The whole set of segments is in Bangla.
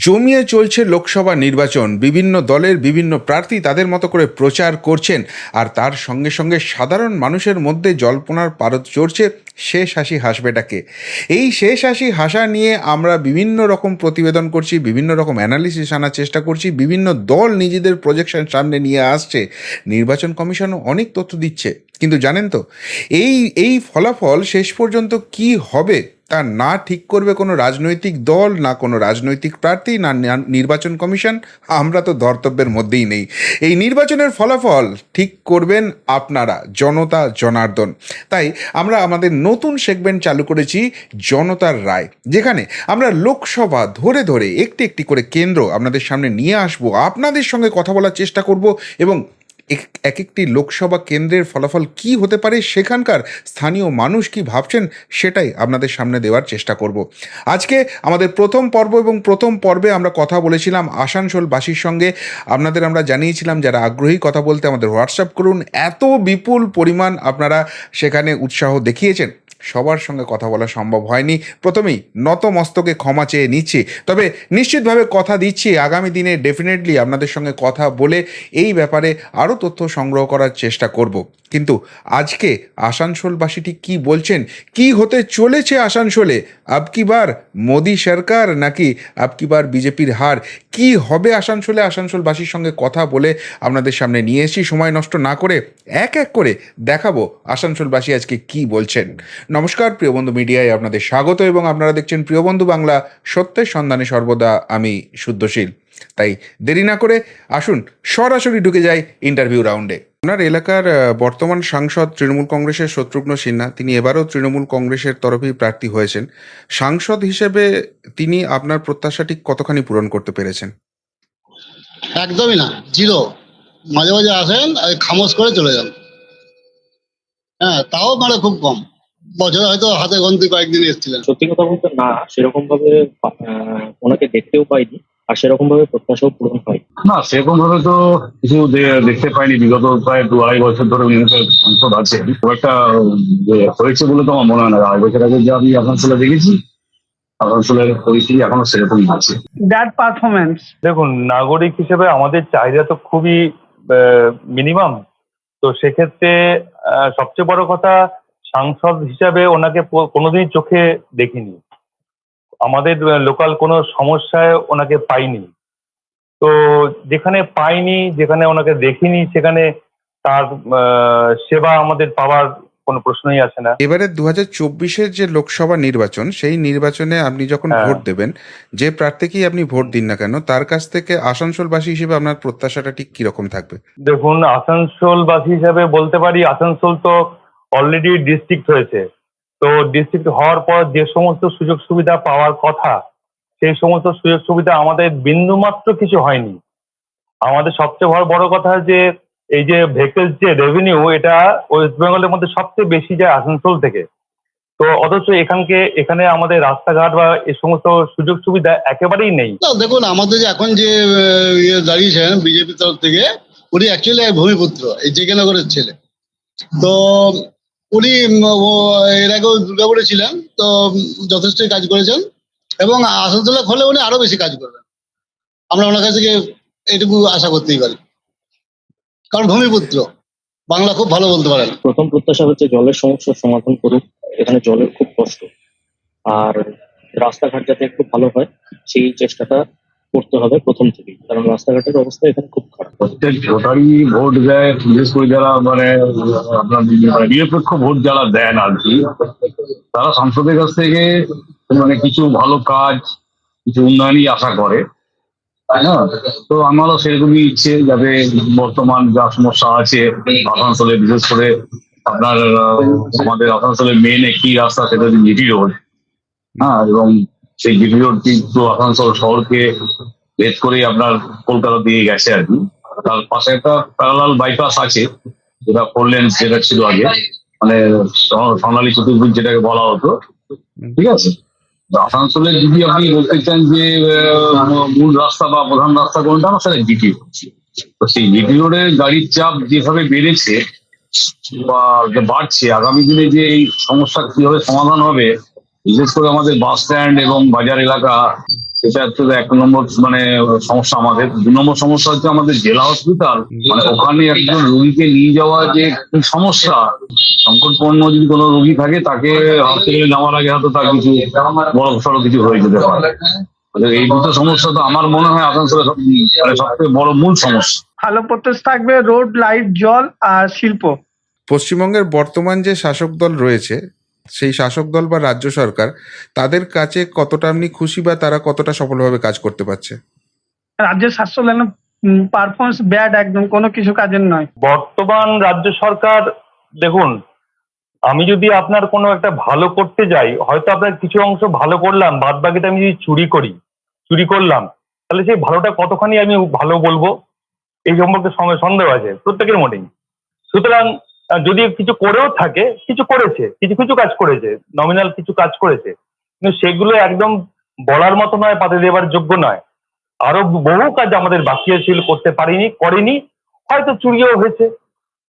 জমিয়ে চলছে লোকসভা নির্বাচন। বিভিন্ন দলের বিভিন্ন প্রার্থী তাদের মতো করে প্রচার করছেন। আর তার সঙ্গে সঙ্গে সাধারণ মানুষের মধ্যে জল্পনার পারদ চড়ছে শেষ হাসি হাসবেটাকে। এই শেষ হাসি হাসা নিয়ে আমরা বিভিন্ন রকম প্রতিবেদন করছি, বিভিন্ন রকম অ্যানালিসিস আনার চেষ্টা করছি, বিভিন্ন দল নিজেদের প্রজেকশন সামনে নিয়ে আসছে। নির্বাচন কমিশনও অনেক তথ্য দিচ্ছে। কিন্তু জানেন তো, এই এই ফলাফল শেষ পর্যন্ত কি হবে? তা না ঠিক করবে কোনো রাজনৈতিক দল, না কোনো রাজনৈতিক প্রার্থী, না নির্বাচন কমিশন, আমরা তো ধর্তব্যের মধ্যেই নেই। এই নির্বাচনের ফলাফল ঠিক করবেন আপনারা, জনতা জনার্দন। তাই আমরা আমাদের নতুন সেগমেন্ট চালু করেছি জনতার রায়, যেখানে আমরা লোকসভা ধরে ধরে একটি একটি করে কেন্দ্র আপনাদের সামনে নিয়ে আসব, আপনাদের সঙ্গে কথা বলার চেষ্টা করব এবং এক এক একটি লোকসভা কেন্দ্রের ফলাফল কি হতে পারে সেখানকার স্থানীয় মানুষ কি ভাবছেন সেটাই আপনাদের সামনে দেওয়ার চেষ্টা করব। আজকে আমাদের প্রথম পর্ব এবং প্রথম পর্বে আমরা কথা বলেছিলাম আসানসোলবাসীর সঙ্গে। আপনাদের আমরা জানিয়েছিলাম, যারা আগ্রহী কথা বলতে আমাদের হোয়াটসঅ্যাপ করুন। এত বিপুল পরিমাণ আপনারা সেখানে উৎসাহ দেখিয়েছেন। সবার সঙ্গে কথা বলা সম্ভব হয়নি। প্রথমেই নত মস্তকে ক্ষমা চেয়ে নিচ্ছি। তবে নিশ্চিতভাবে কথা দিচ্ছি। আগামী দিনে ডেফিনেটলি আপনাদের সঙ্গে কথা বলে এই ব্যাপারে আরও তথ্য সংগ্রহ করার চেষ্টা করব। কিন্তু আজকে আসানসোলবাসী ঠিক কী বলছেন? কি হতে চলেছে আসানসোলে? আবকি বার মোদি সরকার নাকি আবকি বার বিজেপির হার? কি হবে আসানসোলে? আসানসোলবাসীর সঙ্গে কথা বলে আপনাদের সামনে নিয়ে এসেছি। সময় নষ্ট না করে এক এক করে দেখাবো আসানসোলবাসী আজকে কি বলছেন। নমস্কার, প্রিয় বন্ধু মিডিয়ায় আপনাদের স্বাগত এবং আপনারা দেখছেন প্রিয় বন্ধু বাংলা। সত্যের সন্ধানে সর্বদা আমি শুদ্ধশীল। তাই দেরি না করে আসুন, সরাসরি ঢুকে যাই ইন্টারভিউ রাউন্ডে আপনার এলাকার বর্তমান সাংসদ তৃণমূল কংগ্রেসের শত্রুঘ্ন সিনহা তিনি এবারও তৃণমূল কংগ্রেসের তরফেই প্রার্থী হয়েছেন। সাংসদ হিসেবে তিনি আপনার প্রত্যাশাটি কতখানি পূরণ করতে পেরেছেন? একদমই না জিরো। মাঝে মাঝে আসেন আর খামোশ করে চলে যান। হ্যাঁ তাও মানে খুব কম। বছরে হয়তো হাতে গন্তি কয়েকদিন এসেছিলেন। সত্যি কথা বলতে না সেরকম ভাবে আহ, ওনাকে দেখতেও পাইনি। আর সেরকম ভাবে প্রত্যাশাও পূরণ হয়। না সেরকম ভাবে তো কিছু দে- দেখতে পাইনি বিগত প্রায় দু আড়াই বছর ধরে উনি সংসদ আছে। খুব একটা হয়েছে বলে তো আমার মনে হয় না। আড়াই বছর আগে যে আমি আসানসোলে দেখেছি আসানসোলের পরিস্থিতি এখনও সেরকমই আছে। That performance? দেখুন নাগরিক হিসেবে আমাদের চাহিদা তো খুবই মিনিমাম তো সেক্ষেত্রে আহ, সবচেয়ে বড় কথা সাংসদ হিসাবে ওনাকে প- কোনোদিন চোখে দেখিনি। আমাদের লোকাল কোনো সমস্যায় ওনাকে পাইনি। তো যেখানে পাইনি যেখানে ওনাকে দেখিনি সেখানে তার সেবা আমাদের পাওয়ার কোনো প্রশ্নই আসে না। এবারে দু হাজার চব্বিশের যে লোকসভা নির্বাচন সেই নির্বাচনে আপনি যখন হ্যাঁ। ভোট দেবেন যে প্রার্থীকেই আপনি ভোট দিন না কেন তার কাছ থেকে আসানসোলবাসী হিসেবে আপনার প্রত্যাশাটা ঠিক কীরকম থাকবে? দেখুন আসানসোলবাসী হিসাবে বলতে পারি আসানসোল তো অলরেডি ডিস্ট্রিক্ট হয়েছে। তো ডিস্ট্রিক্ট হওয়ার পর যে সমস্ত সুযোগ সুবিধা পাওয়ার কথা, সেই সমস্ত সুযোগ সুবিধা আমাদের বিন্দুমাত্র কিছু হয়নি। আমাদের সবচেয়ে বড় বড় কথা যে, এই যে ভেহিকেলস যে রেভিনিউ এটা ওয়েস্ট বেঙ্গলের মধ্যে সবচেয়ে বেশি যায় আসানসোল থেকে। তো অথচ এখানকে, এখানে আমাদের রাস্তাঘাট বা এই সমস্ত সুযোগ সুবিধা একেবারেই নেই। দেখুন, আমাদের যে এখন যে ইয়ে দাঁড়িয়েছেন বিজেপির তরফ থেকে, উনি অ্যাকচুয়ালি ভূমিপুত্র, এই যে জেকেনগরের ছেলে। তো উনি এর আগেও দুর্গাপুরে ছিলেন, তো যথেষ্টই কাজ করেছেন। এবং আসানসোলে হলে উনি আরও বেশি কাজ করবেন। আমরা ওনার কাছ থেকে এটুকু আশা করতেই পারি। কারণ ভূমিপুত্র, বাংলা খুব ভালো বলতে পারেন। প্রথম প্রত্যাশা হচ্ছে জলের সমস্যার সমাধান করুক, এখানে জলের খুব কষ্ট। আর রাস্তাঘাট যাতে একটু ভালো হয়, সেই চেষ্টাটা করতে হবে প্রথম থেকেই। কারণ রাস্তাঘাটের অবস্থা এখানে খুব খারাপ। প্রত্যেক ভোটারই ভোট দেয়, বিশেষ করে যারা মানে আপনার মানে নিরপেক্ষ ভোট যারা দেন আর কি, তারা সংসদের কাছ থেকে মানে কিছু ভালো কাজ, কিছু উন্নয়নই আশা করে। তাই না? তো আমারও সেরকমই ইচ্ছে যাতে বর্তমান যা সমস্যা আছে আসানসোলে, বিশেষ করে আপনার আমাদের আসানসোলের মেন একটি রাস্তা সেটা হচ্ছে জিটি রোড হ্যাঁ এবং সেই জিটি রোড কিন্তু আসানসোল শহরকে ভেদ করেই আপনার কলকাতা দিয়ে গেছে আর কি। তার পাশে একটা প্যারালাল বাইপাস আছে, যেটা ফোর যেটা ছিল আগে। মানে সোনালী চতুর্ভুজ যেটাকে বলা হতো। ঠিক আছে? আসানসোলে যদি আপনি বলতে চান যে মূল রাস্তা বা প্রধান রাস্তা কোনটা, আমার সেটা জিটি তো সেই জিটি রোডে গাড়ির চাপ যেভাবে বেড়েছে বা বাড়ছে, আগামী দিনে যে এই সমস্যা কীভাবে সমাধান হবে বিশেষ করে আমাদের বাস স্ট্যান্ড এবং বাজার এলাকা সেটা হচ্ছে এক নম্বর মানে সমস্যা আমাদের। দু নম্বর সমস্যা হচ্ছে আমাদের জেলা হসপিটাল মানে ওখানে একজন রোগীকে নিয়ে যাওয়া যে সমস্যা। সংকটপূর্ণ যদি কোনো রোগী থাকে তাকে হসপিটালে নেওয়ার আগে হয়তো তার কিছু বড় সড়ো কিছু হয়ে যেতে পারে। তো এই দুটো সমস্যা তো আমার মনে হয় আসানসোলে সব মানে সবথেকে বড় মূল সমস্যা। ভালো প্রত্যাশ থাকবে রোড লাইট জল আর শিল্প। পশ্চিমবঙ্গের বর্তমান যে শাসক দল রয়েছে সেই শাসক দল বা রাজ্য সরকার তাদের কাছে কতটা আপনি খুশি বা তারা কতটা সফলভাবে কাজ করতে পারছে? রাজ্যের স্বাস্থ্য পারফরমেন্স ব্যাড একদম কোনো কিছু কাজের নয়। বর্তমান রাজ্য সরকার দেখুন আমি যদি আপনার কোনো একটা ভালো করতে যাই হয়তো আপনার কিছু অংশ ভালো করলাম বাদ বাকিটা আমি যদি চুরি করি চুরি করলাম তাহলে সেই ভালোটা কতখানি আমি ভালো বলব? এই সম্পর্কে সঙ্গে সন্দেহ আছে প্রত্যেকের মনেই। সুতরাং যদি কিছু করেও থাকে, কিছু করেছে, কিছু কিছু কাজ করেছে নমিনাল কিছু কাজ করেছে, কিন্তু সেগুলো একদম বলার মতো নয়, পাতে দেওয়ার যোগ্য নয়। আরও বহু কাজ আমাদের বাকি ছিল করতে পারিনি, করেনি, হয়তো চুরিও হয়েছে,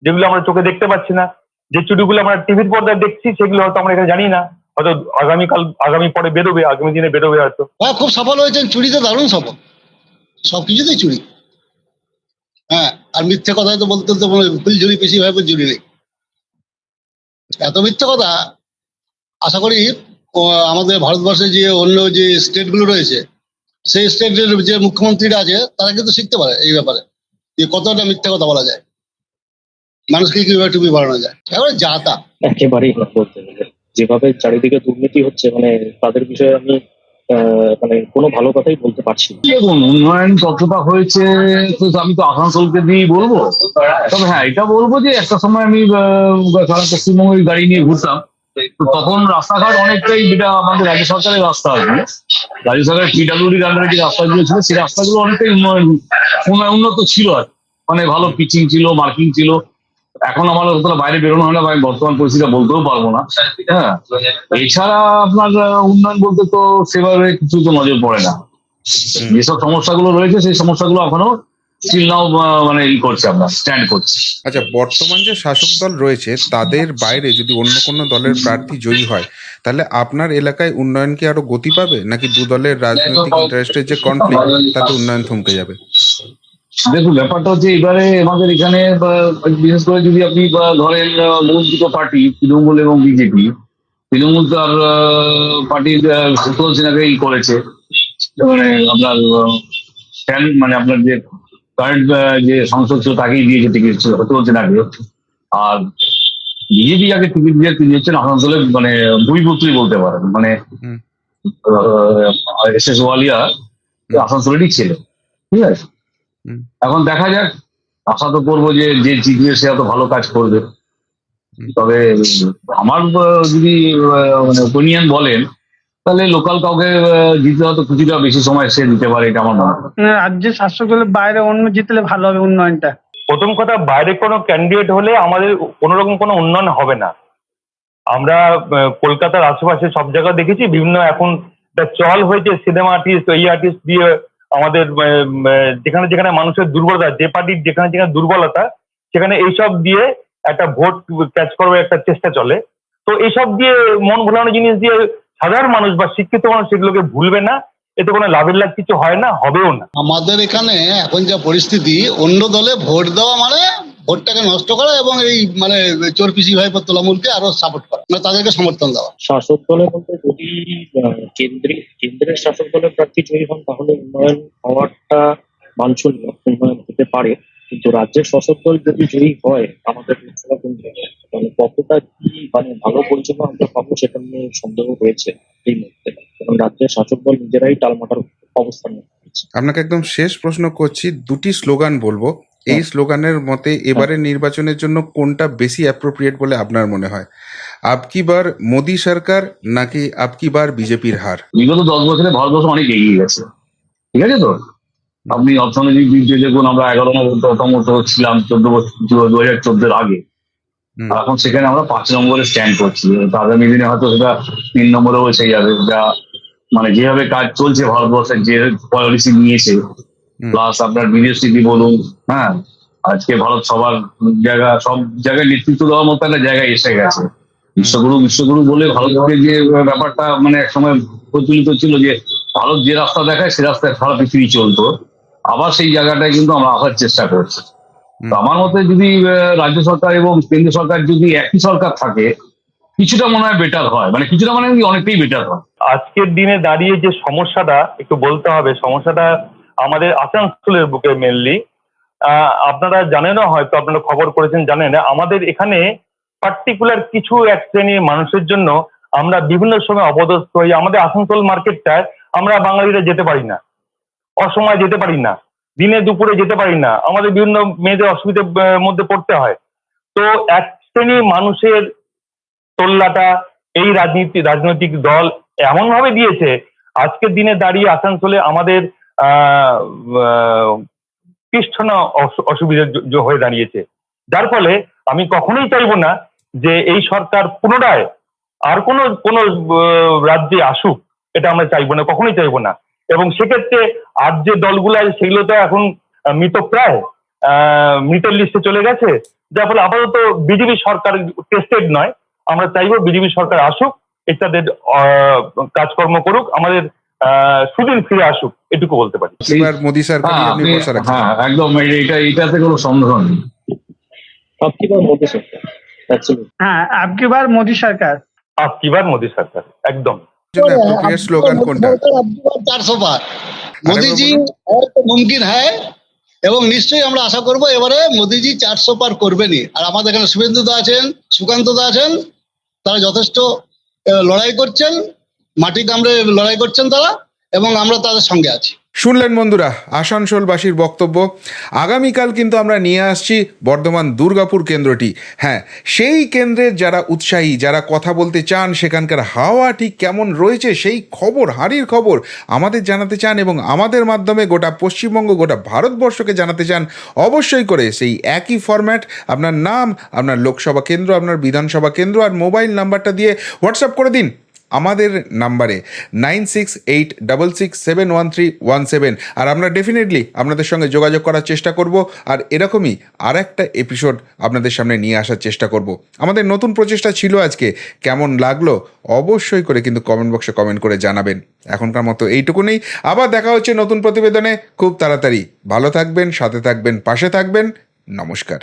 যেগুলো আমরা চোখে দেখতে পাচ্ছি না। যে চুরিগুলো আমরা টিভির পর্দায় দেখছি, সেগুলো হয়তো আমরা এখানে জানি না। হয়তো আগামীকাল, আগামী পরে বেরোবে, আগামী দিনে বেরোবে হয়তো। হ্যাঁ খুব সফল হয়েছেন চুরিতে দারুণ সফল। সবকিছুতেই চুরি। হ্যাঁ। আর মিথ্যে কথা তো বলতে তো মনে ফুল ঝুড়ি পিসি ভাবে জুড়ি নেই। এত মিথ্যে কথা, আশা করি আমাদের ভারতবর্ষে যে অন্য যে স্টেটগুলো রয়েছে, সেই স্টেটের যে মুখ্যমন্ত্রীরা আছে, তারা কিন্তু শিখতে পারে এই ব্যাপারে, যে কতটা মিথ্যে কথা বলা যায়। মানুষকে কীভাবে টুপি বাড়ানো যায় এবারে যা তা একেবারেই যেভাবে চারিদিকে দুর্নীতি হচ্ছে মানে তাদের বিষয়ে আমি মানে কোনো ভালো কথাই বলতে পারছি দেখুন, উন্নয়ন কতটা হয়েছে আমি তো আসানসোলকে দিয়েই বলব। তবে হ্যাঁ এটা বলব যে একটা সময় আমি সারা পশ্চিমবঙ্গের গাড়ি নিয়ে ঘুরতাম। তখন রাস্তাঘাট অনেকটাই যেটা আমাদের রাজ্য সরকারের রাস্তা আছে। রাজ্য সরকারের পিডাব্লিউডির আন্ডারে যে রাস্তাগুলো ছিল, সেই রাস্তাগুলো অনেকটাই উন্নয়ন- উন্নত ছিল আর মানে ভালো পিচিং ছিল মার্কিং ছিল। এখন আমার অতটা বাইরে বেরোনো হয় না আমি বর্তমান পরিস্থিতি বলতেও পারব না। হ্যাঁ এছাড়া আপনার উন্নয়ন বলতে তো সেভাবে কিছু তো নজর পড়ে না। যেসব সমস্যাগুলো রয়েছে সেই সমস্যাগুলো এখনও মানে ই করছে আপনার স্ট্যান্ড করছে। আচ্ছা বর্তমান যে শাসক দল রয়েছে তাদের বাইরে যদি অন্য কোনো দলের প্রার্থী জয়ী হয় তাহলে আপনার এলাকায় উন্নয়ন কি আরও গতি পাবে? নাকি দু দলের রাজনৈতিক ইন্টারেস্টের যে কনফ্লিক্ট তাতে উন্নয়ন থমকে যাবে? দেখুন ব্যাপারটা হচ্ছে এবারে আমাদের এখানে বিশেষ করে যদি আপনি ধরেন মূল দুটো পার্টি তৃণমূল এবং বিজেপি তৃণমূল তার পার্টির সুতল সিনহাকে ই করেছে। মানে আপনার stand মানে আপনার যে কারেন্ট যে সংসদ ছিল তাকেই দিয়েছে টিকিট সুতল সিনহাকে আর বিজেপি যাকে টিকিট দিয়ে তিনি হচ্ছেন আসানসোলের মানে ভূমিপুত্রই বলতে পারেন। মানে। এস এস ওয়ালিয়া আসানসোলেরই ছিল। ঠিক আছে। এখন দেখা যাক। আশা তো করব যে যে জিতবে সে এত ভালো কাজ করবে। তবে আমার যদি মানে ওপিনিয়ন বলেন তাহলে লোকাল কাউকে জিততে হয়তো কিছুটা বেশি সময় সে দিতে পারে এটা আমার মনে হয়। রাজ্যের শাসক দলের বাইরে অন্য জিতলে ভালো হবে উন্নয়নটা। প্রথম কথা বাইরে কোনো ক্যান্ডিডেট হলে আমাদের কোনো রকম কোনো উন্নয়ন হবে না। আমরা কলকাতার আশেপাশে সব জায়গায় দেখেছি বিভিন্ন এখন চল হয়েছে সিনেমা আর্টিস্ট এই আর্টিস্ট দিয়ে আমাদের যেখানে যেখানে মানুষের দুর্বলতা, যে পার্টির যেখানে যেখানে দুর্বলতা, সেখানে এইসব দিয়ে একটা ভোট ক্যাচ করবার একটা চেষ্টা চলে। তো এইসব দিয়ে মন ভোলানো জিনিস দিয়ে সাধারণ মানুষ বা শিক্ষিত মানুষ সেগুলোকে ভুলবে না। এতে কোনো লাভের লাভ কিছু হয় না, হবেও না। আমাদের এখানে এখন যা পরিস্থিতি, অন্য দলে ভোট দেওয়া মানে ভোটটাকে নষ্ট করা এবং এই মানে চোর পিসি ভাই তৃণমূলকে আরও সাপোর্ট করা। মানে তাদেরকে সমর্থন দেওয়া। শাসক দলের মধ্যে যদি আহ, কেন্দ্রে কেন্দ্রের শাসক দলের প্রার্থী জয়ী হন তাহলে উন্নয়ন হওয়াটা বাঞ্ছনীয় উন্নয়ন হতে পারে। কিন্তু রাজ্যের শাসক দল যদি জয়ী হয় আমাদের লোকসভা কেন্দ্রে তাহলে কতটা কি মানে ভালো পরিচালনা আমরা পাবো সেটা নিয়ে সন্দেহ রয়েছে এই মুহূর্তে। কারণ রাজ্যের শাসক দল নিজেরাই টালমাটার অবস্থান আপনাকে একদম শেষ প্রশ্ন করছি দুটি স্লোগান বলব। এই স্লোগানের মতে এবারের নির্বাচনের জন্য কোনটা বেশি অ্যাপ্রোপ্রিয়েট বলে আপনার মনে হয়? আপকি বার মোদি সরকার নাকি আপকি বার বিজেপির হার? বিগত দশ বছরে ভারতবর্ষ অনেক এগিয়ে গেছে। ঠিক আছে তো? আপনি অর্থনৈতিক দিক দিয়ে দেখুন আমরা এগারো নম্বর ছিলাম চোদ্দ বছর দু হাজার চোদ্দের আগে। এখন সেখানে আমরা পাঁচ নম্বরে স্ট্যান্ড করছি। আগামী দিনে হয়তো সেটা তিন নম্বরেও এসে যাবে। যা মানে যেভাবে কাজ চলছে ভারতবর্ষের যে পলিসি নিয়েছে। প্লাস আপনার বিদেশ নীতি বলুন হ্যাঁ? আজকে ভারত সবার জায়গা সব জায়গায় নেতৃত্ব দেওয়ার মতো একটা জায়গায় এসে গেছে। বিশ্বগুরু বিশ্বগুরু বলে ভারতের যে ব্যাপারটা মানে এক সময় প্রচলিত ছিল যে ভারত যে রাস্তা দেখায় সে রাস্তায় সারা পৃথিবী চলতো। আবার সেই জায়গাটায় কিন্তু আমরা আসার চেষ্টা করছি। তো আমার মতে যদি আহ, রাজ্য সরকার এবং কেন্দ্র সরকার যদি একই সরকার থাকে কিছুটা মনে হয় বেটার হয়। মানে কিছুটা মানে কি অনেকটাই বেটার হয়। আজকের দিনে দাঁড়িয়ে যে সমস্যাটা একটু বলতে হবে সমস্যাটা আমাদের আসানসোলের বুকে মেনলি আপনারা জানেনও হয়তো আপনারা খবর করেছেন, জানেন আমাদের এখানে পার্টিকুলার কিছু এক শ্রেণির মানুষের জন্য আমরা বিভিন্ন সময় অপদস্থ হই। আমাদের আসানসোল মার্কেটটায় আমরা বাঙালিরা যেতে পারি না, অসময় যেতে পারি না, দিনে দুপুরে যেতে পারি না, আমাদের বিভিন্ন মেয়েদের অসুবিধার মধ্যে পড়তে হয়। তো এক শ্রেণির মানুষের তোল্লাটা এই রাজনীতি, রাজনৈতিক দল এমন ভাবে দিয়েছে, আজকের দিনে দাঁড়িয়ে আসানসোলে আমাদের পৃষ্ঠনা অসু- অসুবিধার জ- জ- হয়ে দাঁড়িয়েছে। যার ফলে আমি কখনোই চাইব না যে এই সরকার পুনরায় আর কোনো কোনো রাজ্যে আসুক এটা আমরা চাইব না কখনোই চাইব না। এবং সেক্ষেত্রে আর যে দলগুলো আছে সেগুলো তো এখন আহ, মৃতপ্রায় আহ, মৃতের লিস্টে চলে গেছে। যার ফলে আপাতত বিজেপি সরকার টেস্টেড নয়। আমরা চাইব বিজেপি সরকার আসুক ইত্যাদি কাজকর্ম করুক। আমাদের আহ, সুদিন ফিরে আসুক এটুকু বলতে পারি। মোদী সরকার হ্যাঁ, হ্যাঁ একদম এটা এটাতে কোনো সন্দেহ নেই। মোদীজি মুমকিন হ্যায় এবং নিশ্চয়ই আমরা আশা করব এবারে মোদিজি চারশো পার করবেনই। আর আমাদের এখানে শুভেন্দু দা আছেন সুকান্ত দা আছেন তারা যথেষ্ট লড়াই করছেন মাটি কামড়ে লড়াই করছেন তারা এবং আমরা তাদের সঙ্গে আছি। শুনলেন বন্ধুরা, আসানসোলবাসীর বক্তব্য। আগামীকাল কিন্তু আমরা নিয়ে আসছি বর্ধমান দুর্গাপুর কেন্দ্রটি। হ্যাঁ সেই কেন্দ্রের যারা উৎসাহী, যারা কথা বলতে চান, সেখানকার হাওয়া ঠিক কেমন রয়েছে, সেই খবর হাঁড়ির খবর আমাদের জানাতে চান এবং আমাদের মাধ্যমে গোটা পশ্চিমবঙ্গ, গোটা ভারতবর্ষকে জানাতে চান, অবশ্যই করে সেই একই ফরম্যাট আপনার নাম, আপনার লোকসভা কেন্দ্র, আপনার বিধানসভা কেন্দ্র আর মোবাইল নাম্বারটা দিয়ে হোয়াটসঅ্যাপ করে দিন। আমাদের নাম্বারে nine six eight double six seven one three one seven. আর আমরা ডেফিনেটলি আপনাদের সঙ্গে যোগাযোগ করার চেষ্টা করব আর এরকমই আর একটা এপিসোড আপনাদের সামনে নিয়ে আসার চেষ্টা করব। আমাদের নতুন প্রচেষ্টা ছিল আজকে, কেমন লাগল অবশ্যই করে কিন্তু কমেন্ট বক্সে কমেন্ট করে জানাবেন। এখনকার মতো এইটুকুনি আবার দেখা হচ্ছে নতুন প্রতিবেদনে। খুব তাড়াতাড়ি। ভালো থাকবেন, সাথে থাকবেন, পাশে থাকবেন। নমস্কার।